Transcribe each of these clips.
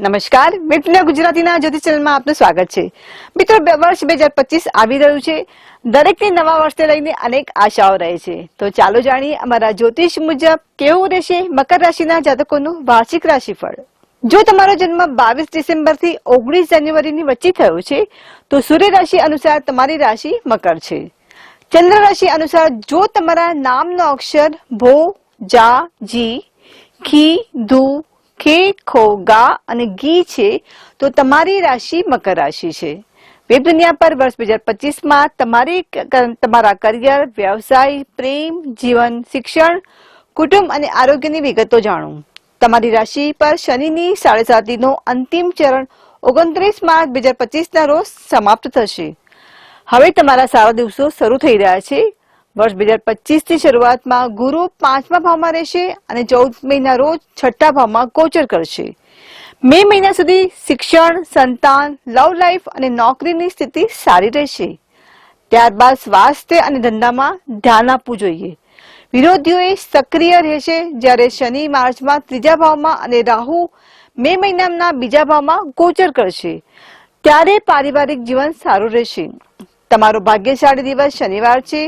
નમસ્કાર મિત્ર ગુજરાતીના જ્યોતિષ ચેનલમાં આપનું સ્વાગત છે. મિત્રો, બે વર્ષ બે હજાર પચીસ આવી રહ્યું છે. દરેકને નવા વર્ષને લઈને અનેક આશાઓ રહે છે. તો ચાલો જાણીએ અમારા જ્યોતિષ મુજબ કેવું રહેશે મકર રાશિના જાતકોનું વાર્ષિક રાશિફળ. જો તમારો જન્મ બાવીસ ડિસેમ્બરથી ઓગણીસ જાન્યુઆરીની વચ્ચે થયો છે, તો સૂર્ય રાશિ અનુસાર તમારી રાશિ મકર છે. ચંદ્ર રાશિ અનુસાર જો તમારા નામનો અક્ષર ભો, જા, જી, ખી, ધુ ખે ખો ગા અને ગી છે, તો તમારી રાશિ મકર રાશિ છે. વેબ દુનિયા પર વર્ષ બે હજાર પચીસમાં તમારી તમારા કરિયર, વ્યવસાય, પ્રેમ, જીવન, શિક્ષણ, કુટુંબ અને આરોગ્યની વિગતો જાણો. તમારી રાશિ પર શનિની સાડે સાતીનો અંતિમ ચરણ ઓગણત્રીસ માર્ચ બે હજાર પચીસના રોજ સમાપ્ત થશે. હવે તમારા સારા દિવસો શરૂ થઈ રહ્યા છે. વર્ષ બે હજાર પચીસથી શરૂઆતમાં ગુરુ પાંચમા ભાવમાં રહેશે અને ચૌદ મહિના રોજ છઠ્ઠા ભાવમાં ગોચર કરશે. મે મહિના સુધી શિક્ષણ, સંતાન લવ લાઈફ અને નોકરીની સ્થિતિ સારી રહેશે. ત્યારબાદ સ્વાસ્થ્ય અને ધંધામાં ધ્યાન આપવું જોઈએ. વિરોધીઓએ સક્રિય રહેશે જ્યારે શનિ, માર્ચમાં ત્રીજા ભાવમાં અને રાહુ મે મહિનાના બીજા ભાવમાં ગોચર કરશે. ત્યારે પારિવારિક જીવન સારું રહેશે. તમારો ભાગ્યશાળી દિવસ શનિવાર છે.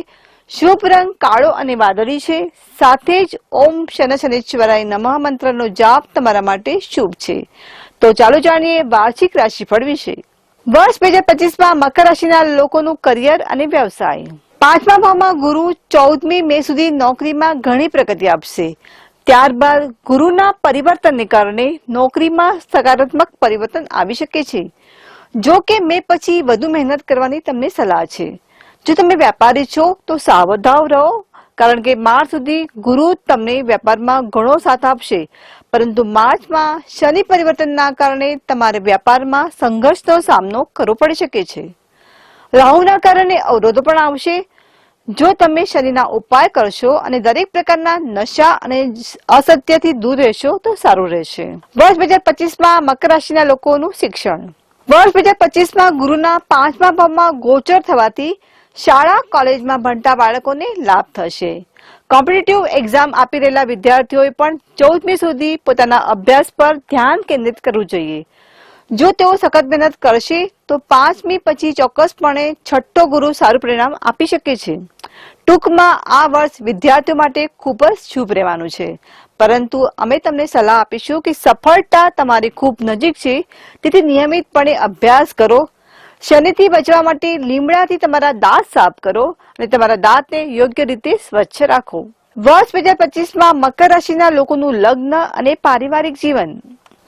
શુભ રંગ, કાળો અને વાદળી છે. સાથે જ ઓમ શન શનિશ્વરાય નમઃ મંત્રનો જાપ તમારા માટે શુભ છે. તો ચાલો જાણીએ વાર્ષિક રાશિફળ વિશે. વર્ષ બે હજાર પચીસમાં મકર રાશિના લોકોનું કરિયર અને વ્યવસાય. પાંચમા ભાવમાં ગુરુ ચૌદમી મે સુધી નોકરીમાં ઘણી પ્રગતિ આપશે. ત્યારબાદ ગુરુના પરિવર્તનને કારણે નોકરીમાં સકારાત્મક પરિવર્તન આવી શકે છે. જો કે મે પછી વધુ મહેનત કરવાની તમને સલાહ છે. જો તમે વેપારી છો, તો સાવધાવ રહો, કારણ કે માર્ચ સુધી ગુરુ તમને વેપારમાં ઘણો સાથ આપશે. પરંતુ માર્ચમાં શનિ પરિવર્તનના કારણે તમારે વેપારમાં સંઘર્ષનો સામનો કરવો પડી શકે છે. રાહુના કારણે અવરોધો પણ આવશે. જો તમે શનિના ઉપાય કરશો અને દરેક પ્રકારના નશા અને અસત્યથી દૂર રહેશો, તો સારું રહેશે. વર્ષ બે હજાર પચીસમાં મકર રાશિના લોકોનું શિક્ષણ. વર્ષ બે હજાર પચીસમાં ગુરુના પાંચમા ભાવમાં ગોચર થવાથી શાળા, કોલેજમાં ભણતા બાળકોને લાભ થશે. કોમ્પિટિટિવ એક્ઝામ આપી રહેલા વિદ્યાર્થીઓએ પણ ચૌદમી સુધી પોતાના અભ્યાસ પર ધ્યાન કેન્દ્રિત કરવું જોઈએ. જો તેઓ સખત મહેનત કરશે, તો પાંચમી પછી ચોક્કસપણે છઠ્ઠો ગુરુ સારું પરિણામ આપી શકે છે. ટૂંકમાં આ વર્ષ વિદ્યાર્થીઓ માટે ખૂબ જ શુભ રહેવાનું છે. પરંતુ અમે તમને સલાહ આપીશું કે સફળતા તમારી ખૂબ નજીક છે. તેથી નિયમિતપણે અભ્યાસ કરો શનિથી બચવા માટે લીમડાથી તમારા દાંત સાફ કરો અને તમારા દાંતને યોગ્ય રીતે સ્વચ્છ રાખો. વર્ષ બે હજાર પચીસમાં મકર રાશિના લોકોનું લગ્ન અને પારિવારિક જીવન.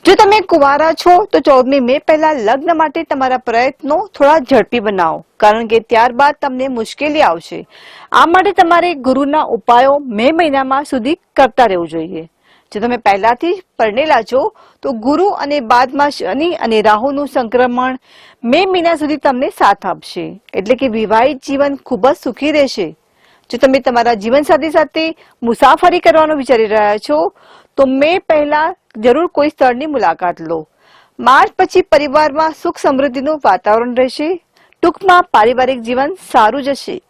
જો તમે કુંવારા છો, તો ચૌદમી મે પહેલા લગ્ન માટે તમારા પ્રયત્નો થોડા ઝડપી બનાવો, કારણ કે ત્યારબાદ તમને મુશ્કેલી આવશે. આ માટે તમારે ગુરુના ઉપાયો મે મહિનામાં સુધી કરતા રહેવું જોઈએ. જો તમે પહેલાથી જ પરણેલા છો, તો ગુરુ અને બાદમાં શનિ અને રાહુનું સંક્રમણ મે મહિના સુધી તમને સાથ આપશે. એટલે કે વિવાહિત જીવન ખૂબ જ સુખી રહેશે. જો તમે તમારા જીવનસાથી સાથે મુસાફરી કરવાનું વિચારી રહ્યા છો, તો મે પહેલા જરૂર કોઈ સ્થળની મુલાકાત લો. માર્ચ પછી પરિવારમાં સુખ સમૃદ્ધિનું વાતાવરણ રહેશે. ટૂંકમાં પારિવારિક જીવન સારું જશે.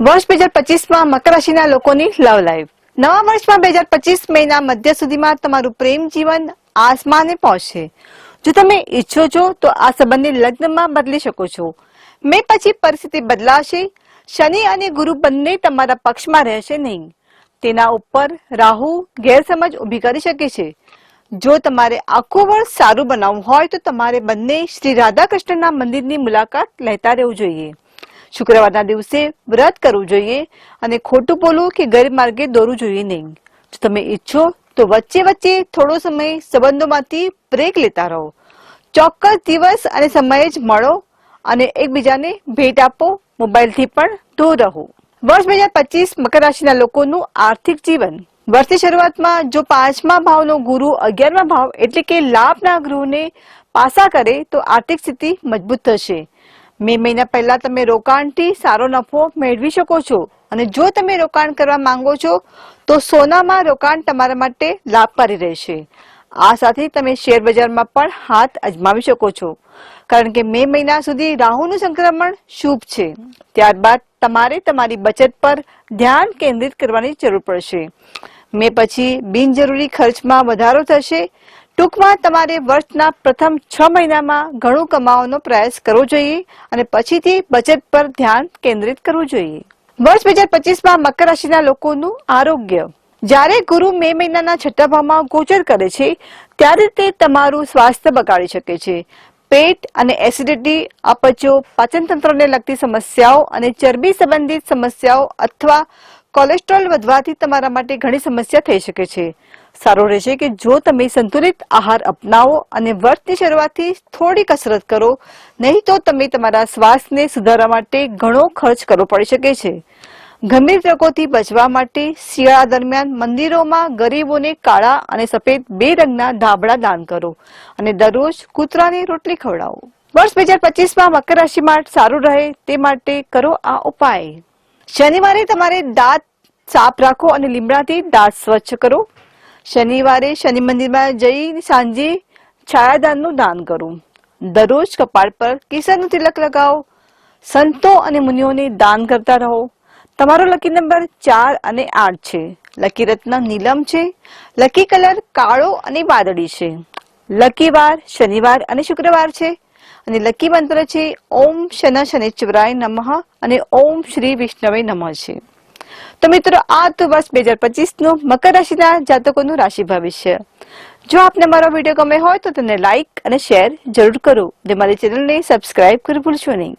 વર્ષ બે હજાર પચીસમાં મકર રાશિના લોકોની લવ લાઈફ. નવા વર્ષમાં બે હજાર પચીસ મહિના મધ્ય સુધીમાં તમારું પ્રેમ જીવન આસમાને પહોંચશે. જો તમે ઈચ્છો છો, તો આ સંબંધને લગ્નમાં બદલી શકો છો. મે પછી પરિસ્થિતિ બદલાશે. શનિ અને ગુરુ બંને તમારા પક્ષમાં રહેશે નહીં. તેના ઉપર રાહુ ગેરસમજ ઊભી કરી શકે છે. જો તમારે આખું વર્ષ સારું બનાવવું હોય, તો તમારે બંને શ્રી રાધા કૃષ્ણના મંદિરની મુલાકાત લેતા રહેવું જોઈએ. શુક્રવારના દિવસે વ્રત કરવું જોઈએ અને ખોટું બોલવું કે ગેરમાર્ગે દોરવું જોઈએ નહીં. જો તમે ઈચ્છો તો વચ્ચે વચ્ચે થોડો સમય સંબંધોમાંથી બ્રેક લેતા રહો. ચોક્કસ દિવસ અને સમયે જ મળો અને એકબીજાને ભેટ આપો, મોબાઈલથી પણ દૂર રહો. વર્ષ બે હજાર પચીસ મકર રાશિના લોકોનું આર્થિક જીવન. વર્ષની શરૂઆતમાં જો પાંચમા ભાવનો ગુરુ, અગિયારમા ભાવ એટલે કે લાભના ગૃહને પાસા કરે તો આર્થિક સ્થિતિ મજબૂત થશે. મે મહિના પહેલા તમે રોકાણથી સારો નફો મેળવી શકો છો. અને જો તમે રોકાણ કરવા માંગો છો, તો સોનામાં રોકાણ તમારા માટે લાભકારી રહેશે. આ સાથે તમે શેર બજારમાં પણ હાથ અજમાવી શકો છો. કારણ કે મે મહિના સુધી રાહુનું સંક્રમણ શુભ છે. ત્યારબાદ તમારે તમારી બચત પર ધ્યાન કેન્દ્રિત કરવાની જરૂર પડશે. મે પછી બિનજરૂરી ખર્ચમાં વધારો થશે. ટૂંકમાં તમારે વર્ષના પ્રથમ છ મહિનામાં ઘણું કમાવાનો પ્રયાસ કરવો જોઈએ અને પછીથી બચત પર ધ્યાન કેન્દ્રિત કરવું જોઈએ. વર્ષ બે હજાર પચીસમાં મકર રાશિના લોકોનું આરોગ્ય. જ્યારે ગુરુ મે મહિનાના છઠ્ઠા ભાવમાં ગોચર કરે છે, ત્યારે તે તમારું સ્વાસ્થ્ય બગાડી શકે છે. પેટ અને એસિડિટી, અપચો, પાચનતંત્રને લગતી સમસ્યાઓ અને ચરબી સંબંધિત સમસ્યાઓ અથવા કોલેસ્ટ્રોલ વધવાથી તમારા માટે ઘણી સમસ્યા થઈ શકે છે. સારું રહેશે કે જો તમે સંતુલિત આહાર અપનાવો અને વર્ષની શરૂઆતથી થોડી કસરત કરો, નહીં તો તમે તમારા શ્વાસને સુધારવા માટે ઘણો ખર્ચ કરવો પડી શકે છે. ગંભીર રોગોથી બચવા માટે શિયાળા દરમિયાન મંદિરોમાં ગરીબોને કાળા અને સફેદ બે રંગના ધાબળા દાન કરો અને દરરોજ કૂતરાની રોટલી ખવડાવો. વર્ષ બે હજાર પચીસમાં મકર રાશિ માટે સારું રહે તે માટે કરો આ ઉપાય. શનિવારે તમારે દાંત સાફ રાખો અને લીમડાથી દાંત સ્વચ્છ કરો. શનિવારે શનિ મંદિરમાં જઈ સાંજે છાયાદાનનું દાન કરો. દરરોજ કપાળ પર કેસરનું તિલક લગાવો. સંતો અને મુનિઓને દાન કરતા રહો. તમારો લકી નંબર ચાર અને આઠ છે. લકી રત્ન નીલમ છે. લકી કલર કાળો અને વાદળી છે. લકી વાર શનિવાર અને શુક્રવાર છે. અને લકી મંત્ર છે, ઓમ શન શનિશ્વરાય નમઃ અને ઓમ શ્રી વિષ્ણવે નમઃ છે. તો મિત્રો, આ તો વર્ષ બે હજાર પચીસનું મકર રાશિના જાતકોનું રાશિ ભવિષ્ય. જો આપને મારો વીડિયો ગમે હોય તો તેને લાઇક અને શેર જરૂર કરો. જે મારી ચેનલને સબસ્ક્રાઇબ કરી ભૂલશો નહીં.